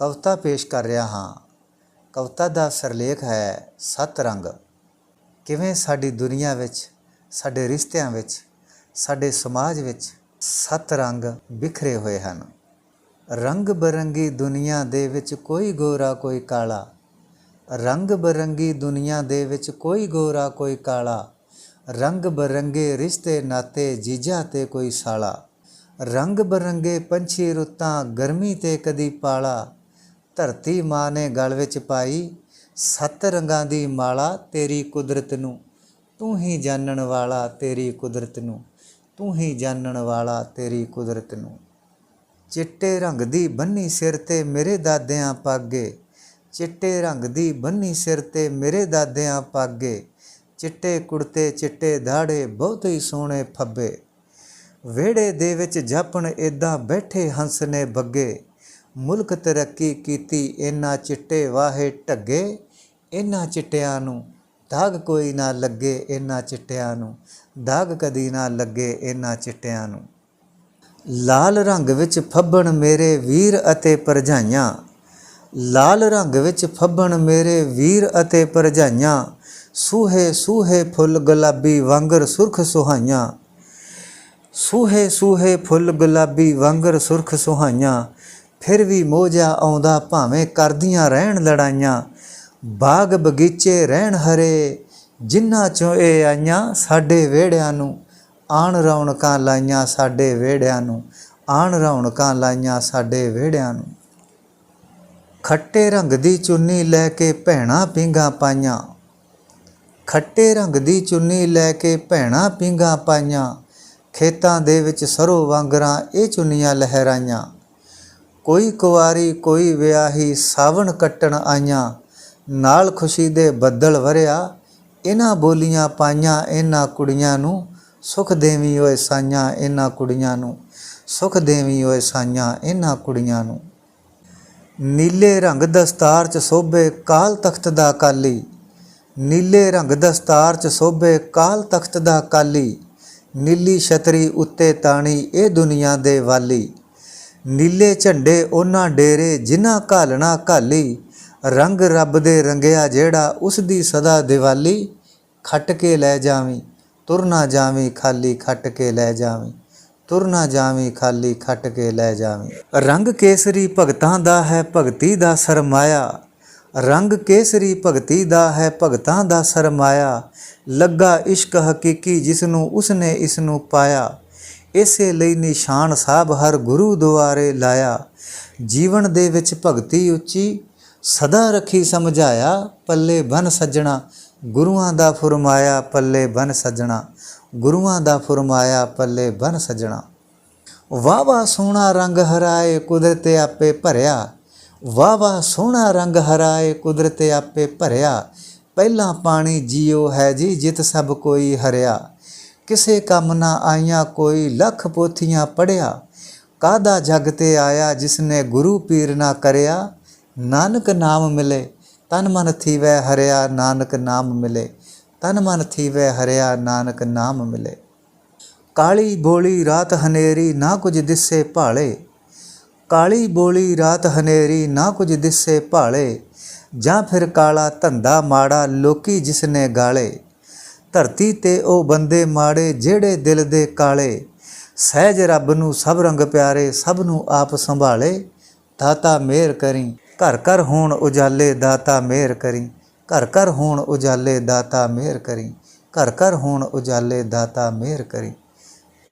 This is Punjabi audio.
ਕਵਿਤਾ ਪੇਸ਼ ਕਰ ਰਿਹਾ ਹਾਂ। ਕਵਿਤਾ ਦਾ ਸਿਰਲੇਖ ਹੈ ਸੱਤ ਰੰਗ। ਕਿਵੇਂ ਸਾਡੀ ਦੁਨੀਆ ਵਿੱਚ, ਸਾਡੇ ਰਿਸ਼ਤਿਆਂ ਵਿੱਚ, ਸਾਡੇ ਸਮਾਜ ਵਿੱਚ ਸੱਤ ਰੰਗ ਬਿਖਰੇ ਹੋਏ ਹਨ। ਰੰਗ ਬਰੰਗੀ ਦੁਨੀਆ ਦੇ ਵਿੱਚ ਕੋਈ ਗੋਰਾ, ਕੋਈ ਕਾਲਾ। ਰੰਗ ਬਰੰਗੀ ਦੁਨੀਆ ਦੇ ਵਿੱਚ ਕੋਈ ਗੋਰਾ, ਕੋਈ ਕਾਲਾ। ਰੰਗ ਬਰੰਗੇ ਰਿਸ਼ਤੇ, ਨਾਤੇ ਜੀਜਾ ਤੇ ਕੋਈ ਸਾਲਾ। ਰੰਗ ਬਰੰਗੇ ਪੰਛੀ, ਰੁੱਤਾਂ, ਗਰਮੀ ਤੇ ਕਦੀ ਪਾਲਾ। ਧਰਤੀ ਮਾਂ ਨੇ ਗਲ ਵਿੱਚ ਪਾਈ, ਸੱਤ ਰੰਗਾਂ ਦੀ ਮਾਲਾ ਤੇਰੀ ਕੁਦਰਤ ਨੂੰ। ਤੂੰ ਹੀ ਜਾਣਨ ਵਾਲਾ ਤੇਰੀ ਕੁਦਰਤ ਨੂੰ। ਤੂੰ ਹੀ ਜਾਣਨ ਵਾਲਾ ਤੇਰੀ ਕੁਦਰਤ ਨੂੰ। ਚਿੱਟੇ ਰੰਗ ਦੀ ਬੰਨੀ ਸਿਰ ਤੇ ਮੇਰੇ ਦਾਦਿਆਂ ਪਾਗੇ। ਚਿੱਟੇ ਰੰਗ ਦੀ ਬੰਨੀ ਸਿਰ ਤੇ ਮੇਰੇ ਦਾਦਿਆਂ ਪਾਗੇ। ਚਿੱਟੇ ਕੁੜਤੇ, ਚਿੱਟੇ ਦਾੜੇ, ਬਹੁਤ ਹੀ ਸੋਹਣੇ ਫੱਬੇ। ਵਿਹੜੇ ਦੇ ਵਿੱਚ ਜਾਪਣ ਇਦਾਂ ਬੈਠੇ ਹੰਸ ਨੇ ਬੱਗੇ। ਮੁਲਕ ਤਰੱਕੀ ਕੀਤੀ, ਇਹਨਾਂ ਚਿੱਟੇ ਵਾਹੇ ਢੱਗੇ, ਇਹਨਾਂ ਚਿੱਟਿਆਂ ਨੂੰ ਦਾਗ ਕੋਈ ਨਾ ਲੱਗੇ, ਇਹਨਾਂ ਚਿੱਟਿਆਂ ਨੂੰ ਦਾਗ ਕਦੀ ਨਾ ਲੱਗੇ, ਇਹਨਾਂ ਚਿੱਟਿਆਂ ਨੂੰ। ਲਾਲ ਰੰਗ ਵਿੱਚ ਫੱਬਣ ਮੇਰੇ ਵੀਰ ਅਤੇ ਪਰਜਾਈਆਂ ਲਾਲ ਰੰਗ ਵਿੱਚ ਫੱਬਣ ਮੇਰੇ ਵੀਰ ਅਤੇ ਪਰਜਾਈਆਂ ਸੂਹੇ ਸੂਹੇ ਫੁੱਲ ਗੁਲਾਬੀ ਵਾਂਗਰ ਸੁਰਖ ਸੁਹਾਈਆਂ। ਸੂਹੇ ਸੂਹੇ ਫੁੱਲ ਗੁਲਾਬੀ ਵਾਂਗਰ ਸੁਰਖ ਸੁਹਾਈਆਂ। ਫਿਰ ਵੀ ਮੋਜਾ ਆਉਂਦਾ ਭਾਵੇਂ ਕਰਦੀਆਂ ਰਹਿਣ ਲੜਾਈਆਂ, ਬਾਗ ਬਗੀਚੇ ਰਹਿਣ ਹਰੇ, ਜਿੰਨਾ ਚੋਂ ਇਹ ਆਈਆਂ ਸਾਡੇ ਵਿਹੜਿਆਂ ਨੂੰ, ਆਣ ਰੌਣਕਾਂ ਲਾਈਆਂ ਸਾਡੇ ਵਿਹੜਿਆਂ ਨੂੰ, ਆਣ ਰੌਣਕਾਂ ਲਾਈਆਂ ਸਾਡੇ ਵਿਹੜਿਆਂ ਨੂੰ। ਖੱਟੇ ਰੰਗ ਦੀ ਚੁੰਨੀ ਲੈ ਕੇ ਭੈਣਾ ਪਿੰਗਾ ਪਾਈਆਂ, ਖੱਟੇ ਰੰਗ ਦੀ ਚੁੰਨੀ ਲੈ ਕੇ ਭੈਣਾ ਪਿੰਗਾ ਪਾਈਆਂ, ਖੇਤਾਂ ਦੇ ਵਿੱਚ ਸਰੋਂ ਵਾਂਗਰਾਂ ਇਹ ਚੁੰਨੀਆਂ ਲਹਿਰਾਈਆਂ। ਕੋਈ ਕੁਵਾਰੀ, ਕੋਈ ਵਿਆਹੀ ਸਾਵਣ ਕੱਟਣ ਆਈਆਂ। ਨਾਲ ਖੁਸ਼ੀ ਦੇ ਬੱਦਲ ਵਰਿਆ। ਇਹਨਾਂ ਬੋਲੀਆਂ ਪਾਈਆਂ ਇਹਨਾਂ ਕੁੜੀਆਂ ਨੂੰ। ਸੁਖ ਦੇਵੀ ਓਏ ਸਾਈਆਂ ਇਹਨਾਂ ਕੁੜੀਆਂ ਨੂੰ। ਸੁਖ ਦੇਵੀ ਓਏ ਸਾਈਆਂ ਇਹਨਾਂ ਕੁੜੀਆਂ ਨੂੰ। ਨੀਲੇ ਰੰਗ ਦਸਤਾਰ ਚ ਸੋਭੇ ਕਾਲ ਤਖਤ ਦਾ ਕਾਲੀ। ਨੀਲੇ ਰੰਗ ਦਸਤਾਰ ਚ ਸੋਭੇ ਕਾਲ ਤਖਤ ਦਾ ਕਾਲੀ। ਨੀਲੀ ਛਤਰੀ ਉੱਤੇ ਤਾਣੀ ਇਹ ਦੁਨੀਆ ਦੇ ਵਾਲੀ। ਨੀਲੇ ਝੰਡੇ ਉਹਨਾਂ ਡੇਰੇ ਜਿਨ੍ਹਾਂ ਘਾਲਣਾ ਘਾਲੀ, ਰੰਗ ਰੱਬ ਦੇ ਰੰਗਿਆ ਜਿਹੜਾ ਉਸ ਦੀ ਸਦਾ ਦੀਵਾਲੀ, ਖੱਟ ਕੇ ਲੈ ਜਾਵੀਂ, ਤੁਰ ਨਾ ਜਾਵੀਂ ਖਾਲੀ ਖੱਟ ਕੇ ਲੈ ਜਾਵੀਂ, ਤੁਰ ਨਾ ਜਾਵੀਂ ਖਾਲੀ ਖੱਟ ਕੇ ਲੈ ਜਾਵੀਂ। ਰੰਗ ਕੇਸਰੀ ਭਗਤਾਂ ਦਾ ਹੈ ਭਗਤੀ ਦਾ ਸਰਮਾਇਆ, ਰੰਗ ਕੇਸਰੀ ਭਗਤੀ ਦਾ ਹੈ ਭਗਤਾਂ ਦਾ ਸਰਮਾਇਆ, ਲੱਗਾ ਇਸ਼ਕ ਹਕੀਕੀ ਜਿਸ ਨੂੰ ਉਸਨੇ ਇਸ ਨੂੰ ਪਾਇਆ। ਇਸੇ ਲਈ ਨਿਸ਼ਾਨ ਸਾਹਿਬ ਹਰ ਗੁਰੂ ਦੁਆਰੇ ਲਾਇਆ। ਜੀਵਨ ਦੇ ਵਿੱਚ ਭਗਤੀ ਉੱਚੀ, ਸਦਾ ਰੱਖੀ ਸਮਝਾਇਆ, ਪੱਲੇ ਬਨ ਸੱਜਣਾ। ਗੁਰੂਆਂ ਦਾ ਫਰਮਾਇਆ, ਪੱਲੇ ਬਨ ਸੱਜਣਾ। ਗੁਰੂਆਂ ਦਾ ਫਰਮਾਇਆ, ਪੱਲੇ ਬਨ ਸੱਜਣਾ। ਵਾਹ ਵਾਹ ਸੋਹਣਾ ਰੰਗ ਹਰਾਏ ਕੁਦਰਤ ਆਪੇ ਭਰਿਆ। ਵਾਹ ਵਾਹ ਸੋਹਣਾ ਰੰਗ ਹਰਾਏ ਕੁਦਰਤ ਆਪੇ ਭਰਿਆ। ਪਹਿਲਾਂ ਪਾਣੀ ਜੀਓ ਹੈ ਜੀ, ਜਿਤ ਸਭ ਕੋਈ ਹਰਿਆ। ਕਿਸੇ ਕੰਮ ਨਾ ਆਈਆਂ ਕੋਈ ਲੱਖ ਪੋਥੀਆਂ ਪੜਿਆ ਕਾਦਾ ਜਗ ਤੇ ਆਇਆ ਜਿਸਨੇ ਗੁਰੂ ਪੀਰ ਨਾ ਕਰਿਆ? ਨਾਨਕ ਨਾਮ ਮਿਲੇ, ਤਨ ਮਨ ਥੀਵੈ ਹਰਿਆ ਨਾਨਕ ਨਾਮ ਮਿਲੇ। ਤਨ ਮਨ ਥੀਵੈ ਹਰਿਆ ਨਾਨਕ ਨਾਮ ਮਿਲੇ। ਕਾਲੀ ਬੋਲੀ ਰਾਤ ਹਨੇਰੀ ਨਾ ਕੁਝ ਦਿਸੇ ਭਾਲੇ। ਕਾਲੀ ਬੋਲੀ ਰਾਤ ਹਨੇਰੀ ਨਾ ਕੁਝ ਦਿਸੇ ਭਾਲੇ। ਜਾਂ ਫਿਰ ਕਾਲਾ ਧੰਦਾ ਮਾੜਾ ਲੋਕੀ ਜਿਸਨੇ ਗਾਲੇ। ਧਰਤੀ ਤੇ ਉਹ ਬੰਦੇ ਮਾੜੇ ਜਿਹੜੇ ਦਿਲ ਦੇ ਕਾਲੇ। ਸਹਿਜ ਰੱਬ ਨੂੰ ਸਭ ਰੰਗ ਪਿਆਰੇ, ਸਭ ਨੂੰ ਆਪ ਸੰਭਾਲੇ। ਦਾਤਾ ਮਿਹਰ ਕਰੀ, ਘਰ ਘਰ ਹੋਣ ਉਜਾਲੇ ਦਾਤਾ ਮਿਹਰ ਕਰੀ। ਘਰ ਘਰ ਹੋਣ ਉਜਾਲੇ ਦਾਤਾ ਮਿਹਰ ਕਰੀ, ਘਰ ਘਰ ਹੋਣ ਉਜਾਲੇ ਦਾਤਾ ਮਿਹਰ ਕਰੀ।